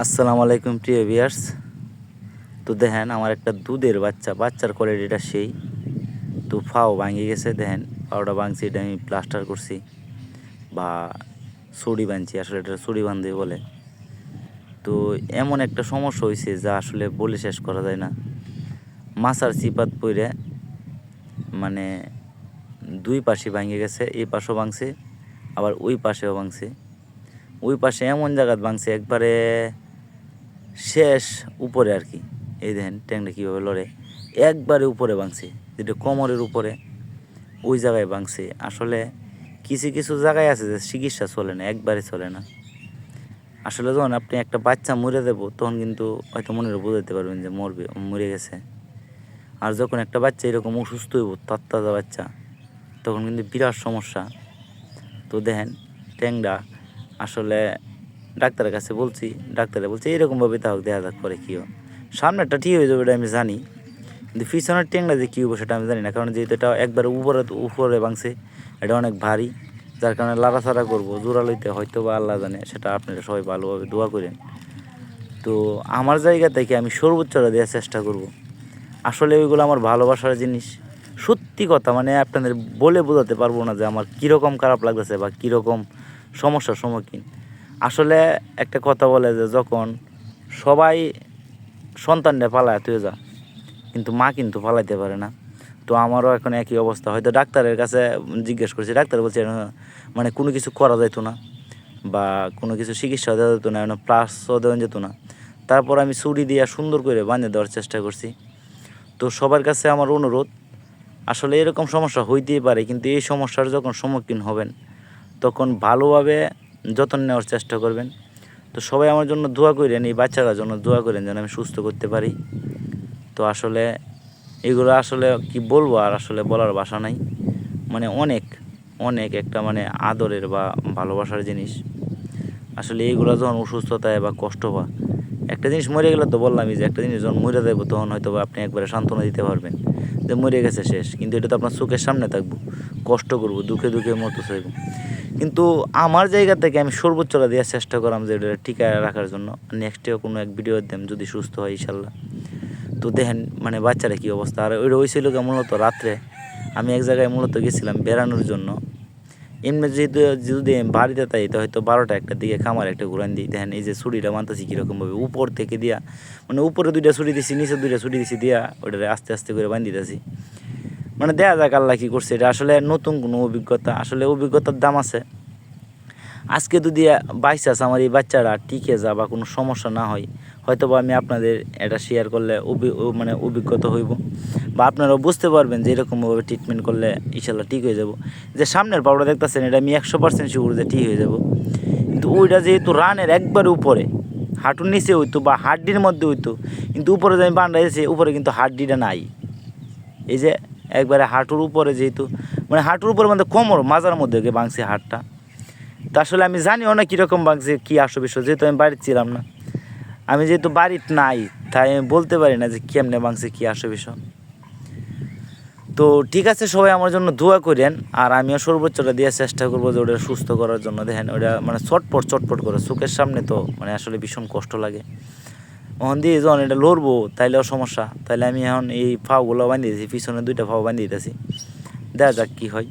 আসসালামু আলাইকুম, প্রিয় ভিয়ার্স তো দেখেন, আমার একটা দুধের বাচ্চা, বাচ্চার কোয়ালিটিটা সেই। তো ফাও ভাঙে গেছে, দেখেন, ফাওটা ভাঙছি, এটা আমি প্লাস্টার করছি, বা ছড়ি বাঁধছি আসলে এটা ছড়ি বাঁধবে বলে। তো এমন একটা সমস্যা হয়েছে যা আসলে বলে শেষ করা যায় না। মাছার চিপাত পইরে মানে দুই পাশে ভাঙে গেছে, এই পাশেও ভাঙছে, আবার ওই পাশেও ভাঙছে। ওই পাশে এমন জায়গাত ভাঙছে, একবারে শেষ উপরে আর কি। এই দেখেন ট্যাংটা কীভাবে লড়ে। একবারে উপরে ভাঙছে, যেটা কোমরের উপরে, ওই জায়গায় ভাঙছে। আসলে কিছু কিছু জায়গায় আছে যে চিকিৎসা চলে না, একবারে চলে না। আসলে যখন আপনি একটা বাচ্চা মরে দেবো, তখন কিন্তু হয়তো মনে বোঝাতে পারবেন যে মরবে, মরে গেছে। আর যখন একটা বাচ্চা এরকম অসুস্থ হইব তত্তাজা বাচ্চা, তখন কিন্তু বিরাট সমস্যা। তো দেখেন, ট্যাংরা আসলে ডাক্তারের কাছে বলছি, ডাক্তারে বলছে এরকমভাবে তাহলে দেখা যাক পরে কী হয়। সামনেরটা ঠিক হয়ে যাবে এটা আমি জানি, কিন্তু পিছনের ট্যাংরা যে কী হব সেটা আমি জানি না, কারণ যেহেতু এটা একবারে উপরে উপরে ভাঙছে, এটা অনেক ভারী, যার কারণে লাড়াছাড়া করব, জোড়া লইতে হয়তো বা আল্লাহ জানে, সেটা আপনারা সবাই ভালোভাবে দোয়া করেন। তো আমার জায়গা থেকে আমি সর্বোচ্চটা দেওয়ার চেষ্টা করব। আসলে ওইগুলো আমার ভালোবাসার জিনিস। সত্যি কথা মানে আপনাদের বলে বোঝাতে পারব না যে আমার কীরকম খারাপ লাগতেছে বা কীরকম সমস্যার সম্মুখীন। আসলে একটা কথা বলে যে যখন সবাই সন্তানটা পালায়, তুই যা। কিন্তু মা কিন্তু পালাইতে পারে না। তো আমারও এখন একই অবস্থা। হয়তো ডাক্তারের কাছে জিজ্ঞেস করছি, ডাক্তার বলছে মানে কোনো কিছু করা যেত না বা কোনো কিছু চিকিৎসা দেওয়া যেত না মানে প্লাসও দেওয়া যেত না। তারপর আমি ছুরি দিয়ে সুন্দর করে বাঁধে দেওয়ার চেষ্টা করছি। তো সবার কাছে আমার অনুরোধ, আসলে এরকম সমস্যা হইতেই পারে, কিন্তু এই সমস্যার যখন সম্মুখীন হবেন তখন ভালোভাবে যত্ন নেওয়ার চেষ্টা করবেন। তো সবাই আমার জন্য দোয়া করেন, এই বাচ্চারা জন্য দোয়া করেন যেন আমি সুস্থ করতে পারি। তো আসলে এগুলো আসলে কি বলব আর আসলে বলার ভাষা নাই। মানে অনেক অনেক একটা মানে আদরের বা ভালোবাসার জিনিস। আসলে এইগুলো যখন অসুস্থতায় বা কষ্ট বা একটা জিনিস মরে গেলে তো বললামই যে একটা জিনিস যখন মরে দেবো তখন হয়তো আপনি একবারে সান্ত্বনা দিতে পারবেন যে মরে গেছে শেষ। কিন্তু এটা তো আপনার চোখের সামনে থাকব, কষ্ট করব, দুঃখে দুঃখে মতো চাইব। কিন্তু আমার জায়গা থেকে আমি সর্বোচ্চটা দেওয়ার চেষ্টা করলাম যে এটা টিকায় রাখার জন্য। নেক্সটেও কোনো এক ভিডিও দেন যদি সুস্থ হয়, ইনশাল্লাহ। তো দেখেন মানে বাচ্চারা কী অবস্থা? আর ওইটা হয়েছিল মূলত রাত্রে। আমি এক জায়গায় মূলত গেছিলাম বেড়ানোর জন্য। এমনি যেহেতু, যদি বাড়িতে তাই, তো হয়তো বারোটা একটা দিকে খামার একটা ঘুরান দিই। দেখেন, এই যে ছুরিটা মানতেছি কীরকমভাবে, উপর থেকে দিয়া মানে উপরে দুইটা ছুরি দিছি, নিচে দুইটা ছুরি দিছি দিয়া, ওটারে আস্তে আস্তে করে বান্ধি দিতেছি মানে দেয়া যাক আল্লাহ কী করছে, এটা আসলে নতুন কোনো অভিজ্ঞতা, আসলে অভিজ্ঞতার দাম আছে। আজকে যদি বাইচান্স আমার এই বাচ্চারা টিকে যা বা কোনো সমস্যা না হয় হয়তো বা আমি আপনাদের এটা শেয়ার করলে অভি- মানে অভিজ্ঞতা হইব। বা আপনারাও বুঝতে পারবেন যে এরকমভাবে ট্রিটমেন্ট করলে ইনশাল্লাহ ঠিক হয়ে যাব। যে সামনের পাউডার দেখতেছেন, এটা আমি একশো পার্সেন্ট শিওর যে ঠিক হয়ে যাব। কিন্তু ওইটা যেহেতু রানের একবারে উপরে, হাঁটুর নিচে হইতো বা হাড্ডির মধ্যে হইতো, কিন্তু উপরে যে আমি বান্ডা এসেছি উপরে কিন্তু হাড্ডিটা নাই। এই যে একবারে হাঁটুর উপরে যেহেতু মানে হাঁটুর উপরে মানে কোমর, মাজার মধ্যে গিয়ে বাংছে হাটটা। তা আসলে আমি জানিও না কীরকম বাংছে কী আসো বিষয়, যেহেতু আমি বাড়িতে ছিলাম না। আমি যেহেতু বাড়ির নাই, তাই আমি বলতে পারি না যে কেমনে বাংছে কী আসো বিষয়। তো ঠিক আছে, সবাই আমার জন্য দোয়া করেন, আর আমিও সর্বোচ্চটা দেওয়ার চেষ্টা করব যে ওটা সুস্থ করার জন্য। দেখেন, ওটা মানে চটপট চটপট করে, চোখের সামনে তো মানে আসলে ভীষণ কষ্ট লাগে। ওখান দিয়ে যখন এটা লড়বো তাইলেও সমস্যা। তাইলে আমি এখন এই ফাওগুলো বাঁধিয়ে দিয়েছি, পিছনে দুইটা ফাও বাঁধিয়ে দিতেছি। দেখা যাক কী হয়।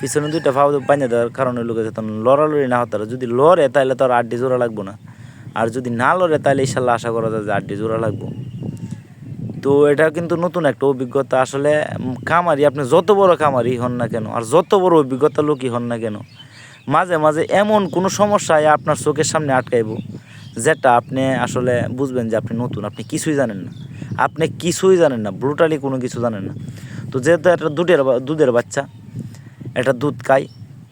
পিছনে দুইটা ফাও বাঁধিয়ে দেওয়ার কারণে লোকে যখন লড়ালড়ি না হতো যদি লড়ে তাহলে তো আর আড্ডি জোড়া লাগবো না। আর যদি না লড়ে তাহলে ইনশাল্লাহ আশা করা যায় যে আড্ডি জোড়া লাগবো। তো এটা কিন্তু নতুন একটা অভিজ্ঞতা। আসলে কামারি আপনি যত বড় কামারি হন না কেন, আর যত বড় অভিজ্ঞতা লোকই হন না কেন, মাঝে মাঝে এমন কোনো সমস্যায় আপনার চোখের সামনে আটকাইব যেটা আপনি আসলে বুঝবেন যে আপনি নতুন, আপনি কিছুই জানেন না। আপনি কিছুই জানেন না ব্রুটালি কোনো কিছু জানেন না। তো যেহেতু একটা দুধের দুধের বাচ্চা, এটা দুধ খাই,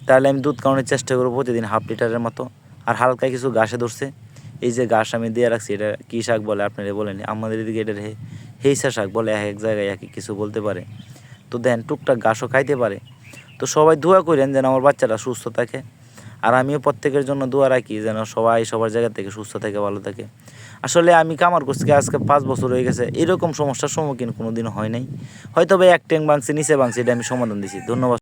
তাহলে আমি দুধ খাওয়ানোর চেষ্টা করব প্রতিদিন হাফ লিটারের মতো। আর হালকা কিছু ঘাসে ধরছে, এই যে ঘাস আমি দিয়ে রাখছি, এটা কী শাক বলে আপনারা বলেন? আমাদের এদিকে এটা হে- হেইসা শাক বলে, এক এক জায়গায় এক কিছু বলতে পারে। তো দেন টুকটাক ঘাসও খাইতে পারে। তো সবাই দোয়া করেন যেন আমার বাচ্চাটা সুস্থ থাকে। আর আমিও প্রত্যেকের জন্য দোয়া রাখি যেন সবাই সবার জায়গা থেকে সুস্থ থাকে, ভালো থাকে। আসলে আমি কামার করছি আজকে পাঁচ বছর হয়ে গেছে, এরকম সমস্যার সম্মুখীন কোনো দিন হয় নাই। হয়তো বা এক ট্যাং বাংছি নিচে বাংছি এটা আমি সমাধান দিছি। ধন্যবাদ।